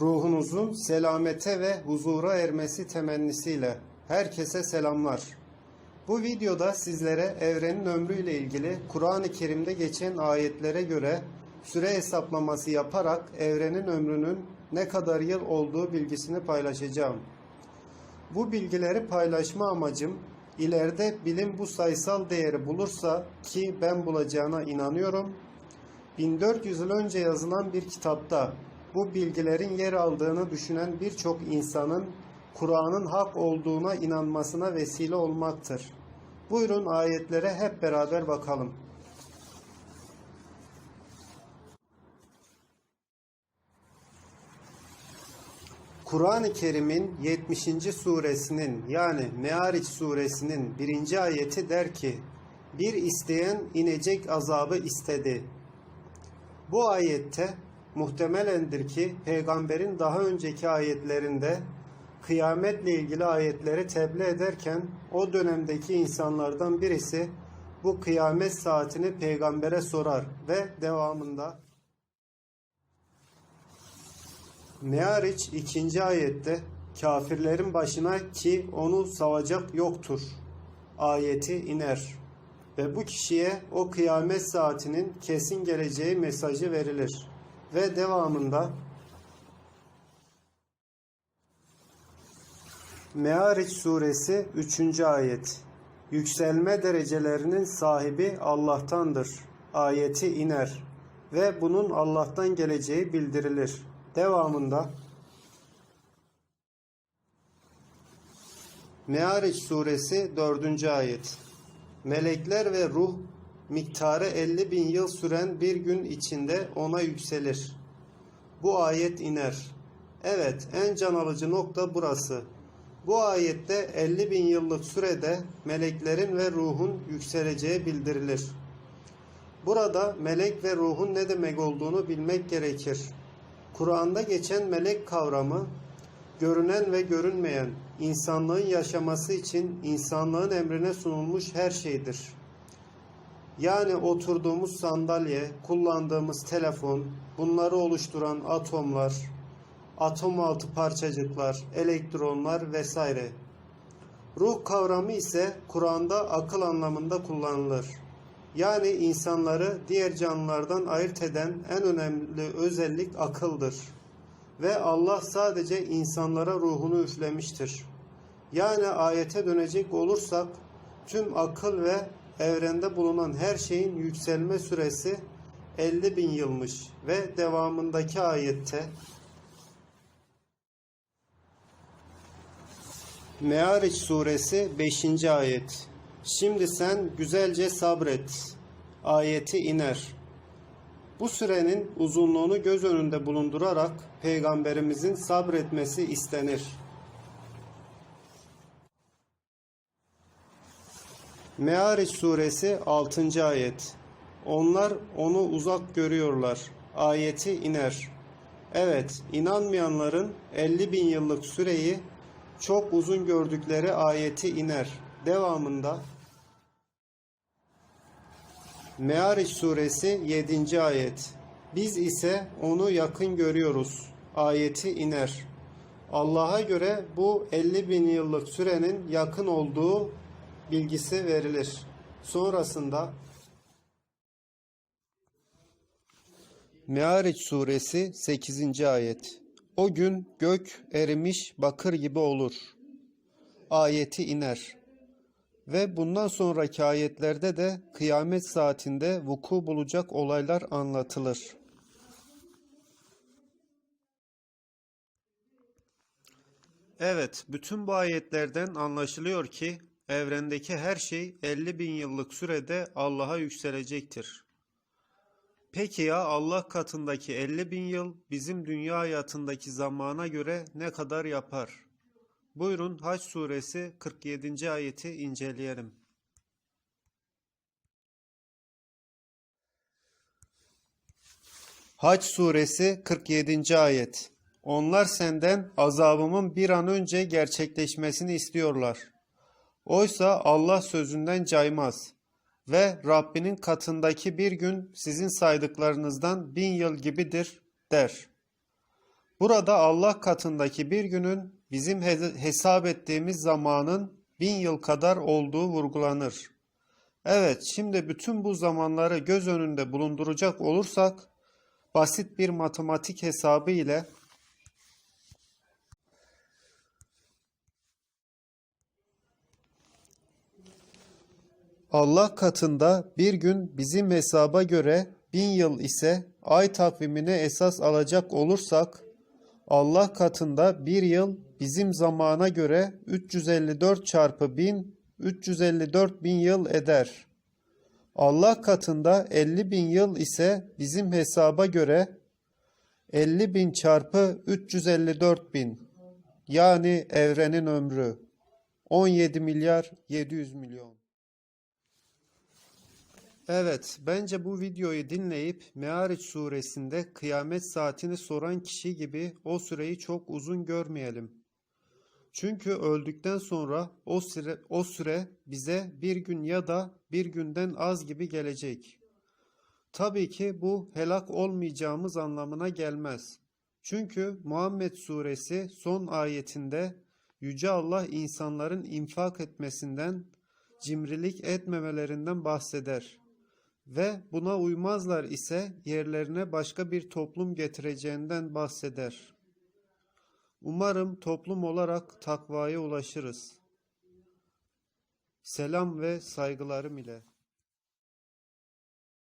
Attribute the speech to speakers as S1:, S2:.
S1: Ruhunuzun selamete ve huzura ermesi temennisiyle herkese selamlar. Bu videoda sizlere evrenin ömrüyle ilgili Kur'an-ı Kerim'de geçen ayetlere göre süre hesaplaması yaparak evrenin ömrünün ne kadar yıl olduğu bilgisini paylaşacağım. Bu bilgileri paylaşma amacım ileride bilim bu sayısal değeri bulursa ki ben bulacağına inanıyorum 1400 yıl önce yazılan bir kitapta bu bilgilerin yer aldığını düşünen birçok insanın Kur'an'ın hak olduğuna inanmasına vesile olmaktır. Buyurun ayetlere hep beraber bakalım. Kur'an-ı Kerim'in 70. suresinin yani Meariç suresinin birinci ayeti der ki bir isteyen inecek azabı istedi. Bu ayette muhtemelendir ki peygamberin daha önceki ayetlerinde kıyametle ilgili ayetleri tebliğ ederken o dönemdeki insanlardan birisi bu kıyamet saatini peygambere sorar ve devamında Meariç ikinci ayette kafirlerin başına ki onu savacak yoktur? ayeti iner ve bu kişiye o kıyamet saatinin kesin geleceği mesajı verilir ve devamında Meariç suresi 3. ayet Yükselme derecelerinin sahibi Allah'tandır. Ayeti iner ve bunun Allah'tan geleceği bildirilir. Devamında Meariç suresi 4. ayet Melekler ve ruh miktarı 50 bin yıl süren bir gün içinde ona yükselir. Bu ayet iner. Evet en can alıcı nokta burası. Bu ayette 50 bin yıllık sürede meleklerin ve ruhun yükseleceği bildirilir. Burada melek ve ruhun ne demek olduğunu bilmek gerekir. Kur'an'da geçen melek kavramı görünen ve görünmeyen, insanlığın yaşaması için insanlığın emrine sunulmuş her şeydir. Yani oturduğumuz sandalye, kullandığımız telefon, bunları oluşturan atomlar, atom altı parçacıklar, elektronlar vesaire. Ruh kavramı ise Kur'an'da akıl anlamında kullanılır. Yani insanları diğer canlılardan ayırt eden en önemli özellik akıldır. Ve Allah sadece insanlara ruhunu üflemiştir. Yani ayete dönecek olursak tüm akıl ve evrende bulunan her şeyin yükselme süresi 50 bin yılmış ve devamındaki ayette Meariç suresi 5. ayet Şimdi sen güzelce sabret. Ayeti iner. Bu sürenin uzunluğunu göz önünde bulundurarak peygamberimizin sabretmesi istenir. Meariç suresi 6. ayet Onlar onu uzak görüyorlar. Ayeti iner. Evet, inanmayanların 50 bin yıllık süreyi çok uzun gördükleri ayeti iner. Devamında Meariç suresi 7. ayet Biz ise onu yakın görüyoruz. Ayeti iner. Allah'a göre bu 50 bin yıllık sürenin yakın olduğu bilgisi verilir. Sonrasında Meariç suresi 8. ayet O gün gök erimiş bakır gibi olur. Ayeti iner. Ve bundan sonraki ayetlerde de kıyamet saatinde vuku bulacak olaylar anlatılır. Evet, bütün bu ayetlerden anlaşılıyor ki evrendeki her şey 50 bin yıllık sürede Allah'a yükselecektir. Peki ya Allah katındaki 50 bin yıl bizim dünya hayatındaki zamana göre ne kadar yapar? Buyurun Haç suresi 47. ayeti inceleyelim. Haç suresi 47. ayet Onlar senden azabımın bir an önce gerçekleşmesini istiyorlar. Oysa Allah sözünden caymaz ve Rabbinin katındaki bir gün sizin saydıklarınızdan bin yıl gibidir der. Burada Allah katındaki bir günün bizim he- hesap ettiğimiz zamanın bin yıl kadar olduğu vurgulanır. Evet, şimdi bütün bu zamanları göz önünde bulunduracak olursak, basit bir matematik hesabı ile Allah katında bir gün bizim hesaba göre bin yıl ise ay takvimine esas alacak olursak Allah katında bir yıl bizim zamana göre 354 çarpı 1000 354 bin yıl eder. Allah katında 50 bin yıl ise bizim hesaba göre 50 bin çarpı 354 bin yani evrenin ömrü 17 milyar 700 milyon. Evet, bence bu videoyu dinleyip Meariç suresinde kıyamet saatini soran kişi gibi o süreyi çok uzun görmeyelim. Çünkü öldükten sonra o süre, o süre bize bir gün ya da bir günden az gibi gelecek. Tabii ki bu helak olmayacağımız anlamına gelmez. Çünkü Muhammed suresi son ayetinde Yüce Allah insanların infak etmesinden, cimrilik etmemelerinden bahseder ve buna uymazlar ise yerlerine başka bir toplum getireceğinden bahseder. Umarım toplum olarak takvaya ulaşırız. Selam ve saygılarım ile.